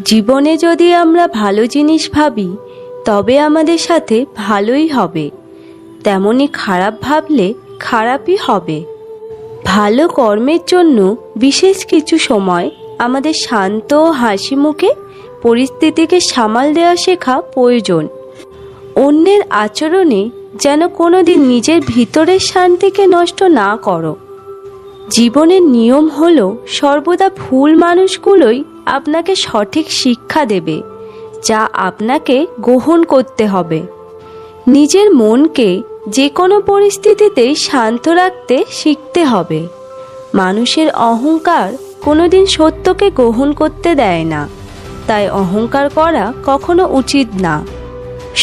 জীবনে যদি আমরা ভালো জিনিস ভাবি, তবে আমাদের সাথে ভালোই হবে। তেমনি খারাপ ভাবলে খারাপই হবে। ভালো কর্মের জন্য বিশেষ কিছু সময় আমাদের শান্ত ও হাসি মুখে পরিস্থিতিকে সামাল দেওয়া শেখা প্রয়োজন। অন্যের আচরণে যেন কোনোদিন নিজের ভিতরের শান্তিকে নষ্ট না করো। জীবনের নিয়ম হলো সর্বদা ভুল মানুষগুলোই আপনাকে সঠিক শিক্ষা দেবে, যা আপনাকে গ্রহণ করতে হবে। নিজের মনকে যে কোনো পরিস্থিতিতেই শান্ত রাখতে শিখতে হবে। মানুষের অহংকার কোনোদিন সত্যকে গ্রহণ করতে দেয় না, তাই অহংকার করা কখনো উচিত না।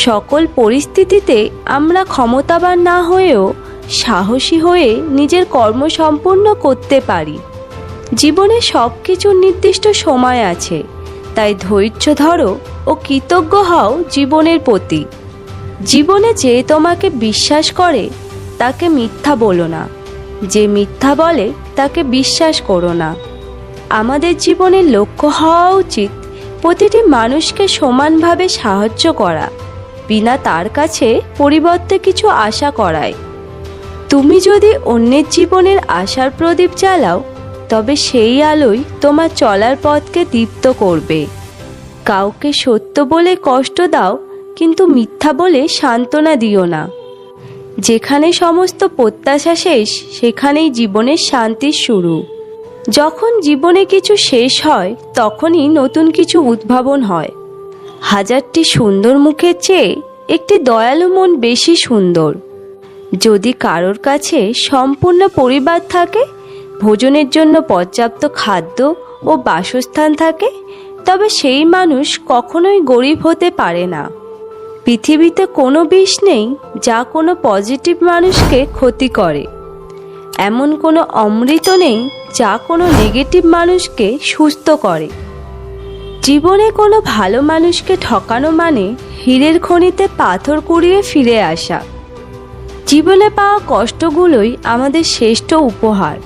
সকল পরিস্থিতিতে আমরা ক্ষমতাবান না হয়েও সাহসী হয়ে নিজের কর্ম সম্পূর্ণ করতে পারি। জীবনে সব কিছুর নির্দিষ্ট সময় আছে। তাই ধৈর্য ধরো ও কৃতজ্ঞ হও জীবনের প্রতি। জীবনে যে তোমাকে বিশ্বাস করে, তাকে মিথ্যা বলো না। যে মিথ্যা বলে, তাকে বিশ্বাস করো না। আমাদের জীবনের লক্ষ্য হওয়া উচিত প্রতিটি মানুষকে সমানভাবে সাহায্য করা, বিনা তার কাছে পরিবর্তে কিছু আশা করায়। তুমি যদি অন্যের জীবনের আশার প্রদীপ জ্বালাও তবে সেই আলোই তোমার চলার পথকে দীপ্ত করবে। কাউকে সত্য বলে কষ্ট দাও, কিন্তু মিথ্যা বলে সান্ত্বনা দিও না। যেখানে সমস্ত প্রত্যাশা শেষ, সেখানেই জীবনের শান্তির শুরু। যখন জীবনে কিছু শেষ হয়, তখনই নতুন কিছু উদ্ভাবন হয়। হাজারটি সুন্দর মুখের চেয়ে একটি দয়ালু মন বেশি সুন্দর। যদি কারোর কাছে সম্পূর্ণ পরিবার থাকে ভোজনের জন্য পর্যাপ্ত খাদ্য ও বাসস্থান থাকে, তবে সেই মানুষ কখনোই গরিব হতে পারে না। পৃথিবীতে কোনো বিষ নেই যা কোনো পজিটিভ মানুষকে ক্ষতি করে। এমন কোনো অমৃত নেই যা কোনো নেগেটিভ মানুষকে সুস্থ করে। জীবনে কোনো ভালো মানুষকে ঠকানো মানে হীরের খনিতে পাথর কুড়িয়ে ফিরে আসা। জীবনে পাওয়া কষ্টগুলোই আমাদের শ্রেষ্ঠ উপহার।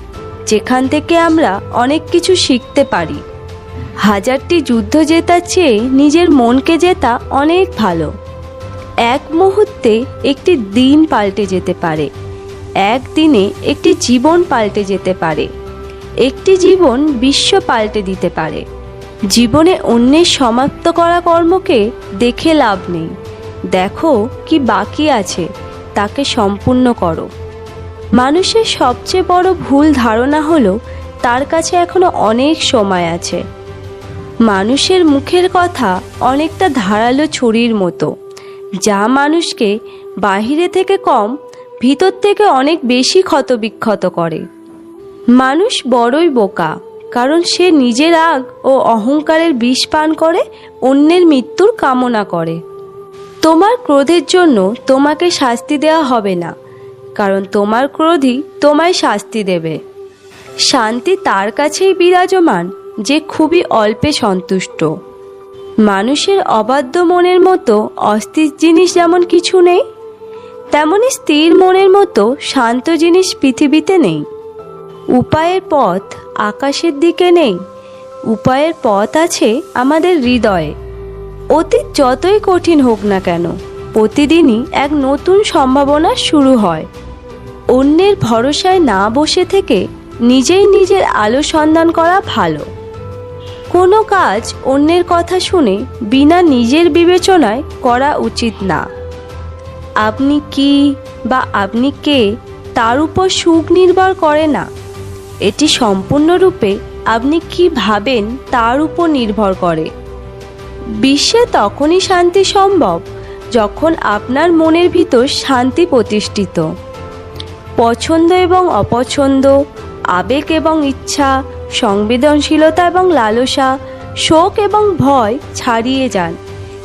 যেখান থেকে আমরা অনেক কিছু শিখতে পারি। হাজারটি যুদ্ধ জেতার চেয়ে নিজের মনকে জেতা অনেক ভালো। এক মুহূর্তে একটি দিন পাল্টে যেতে পারে। একদিনে একটি জীবন পাল্টে যেতে পারে। একটি জীবন বিশ্ব পাল্টে দিতে পারে। জীবনে অন্যের সমাপ্ত করা কর্মকে দেখে লাভ নেই। দেখো কি বাকি আছে, তাকে সম্পূর্ণ করো। মানুষের সবচেয়ে বড় ভুল ধারণা হলো, তার কাছে এখনও অনেক সময় আছে। মানুষের মুখের কথা অনেকটা ধারালো ছুরির মতো। যা মানুষকে বাহিরে থেকে কম, ভিতর থেকে অনেক বেশি ক্ষতবিক্ষত করে। মানুষ বড়ই বোকা, কারণ সে নিজের আগ ও অহংকারের বিষ পান করে, অন্যের মৃত্যুর কামনা করে। তোমার ক্রোধের জন্য তোমাকে শাস্তি দেওয়া হবে না। কারণ তোমার ক্রোধই তোমায় শাস্তি দেবে। শান্তি তার কাছেই বিরাজমান, যে খুবই অল্পে সন্তুষ্ট। মানুষের অবাধ্য মনের মতো অস্থির জিনিস যেমন কিছু নেই, তেমনি স্থির মনের মতো শান্ত জিনিস পৃথিবীতে নেই। উপায়ের পথ আকাশের দিকে নেই, উপায়ের পথ আছে আমাদের হৃদয়ে। অতীত যতই কঠিন হোক না কেন প্রতিদিনই এক নতুন সম্ভাবনা শুরু হয়। অন্যের ভরসায় না বসে থেকে নিজেই নিজের আলো সন্ধান করা ভালো। কোনো কাজ অন্যের কথা শুনে বিনা নিজের বিবেচনায় করা উচিত না। আপনি কি বা আপনি কে তার উপর সুখ নির্ভর করে না? এটি সম্পূর্ণরূপে আপনি কি ভাবেন তার উপর নির্ভর করে। বিশ্বে তখনই শান্তি সম্ভব যখন আপনার মনের ভিতর শান্তি প্রতিষ্ঠিত, পছন্দ এবং অপছন্দ, আবেগ এবং ইচ্ছা, সংবেদনশীলতা এবং লালসা, শোক এবং ভয় ছাড়িয়ে যান।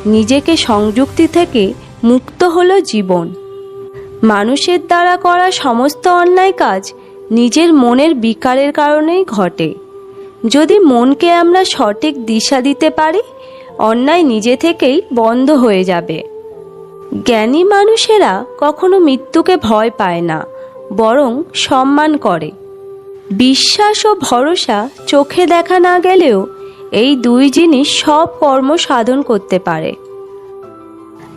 নিজেকে সংযুক্তি থেকে মুক্ত হলো জীবন। মানুষের দ্বারা করা সমস্ত অন্যায় কাজ নিজের মনের বিকারের কারণেই ঘটে। যদি মনকে আমরা সঠিক দিশা দিতে পারি, অন্যায় নিজে থেকেই বন্ধ হয়ে যাবে। জ্ঞানী মানুষেরা কখনো মৃত্যুকে ভয় পায় না, বরং সম্মান করে। বিশ্বাস ও ভরসা চোখে দেখা না গেলেও এই দুই জিনিস সব কর্ম সাধন করতে পারে।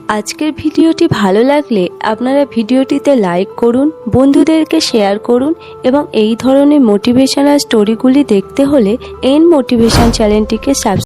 আজকের ভিডিওটি ভালো লাগলে আপনারা ভিডিওটিতে লাইক করুন, বন্ধুদেরকে শেয়ার করুন এবং এই ধরনের মোটিভেশনাল স্টোরিগুলি দেখতে হলে এন মোটিভেশন চ্যানেলটিকে সাবস্ক্রাইব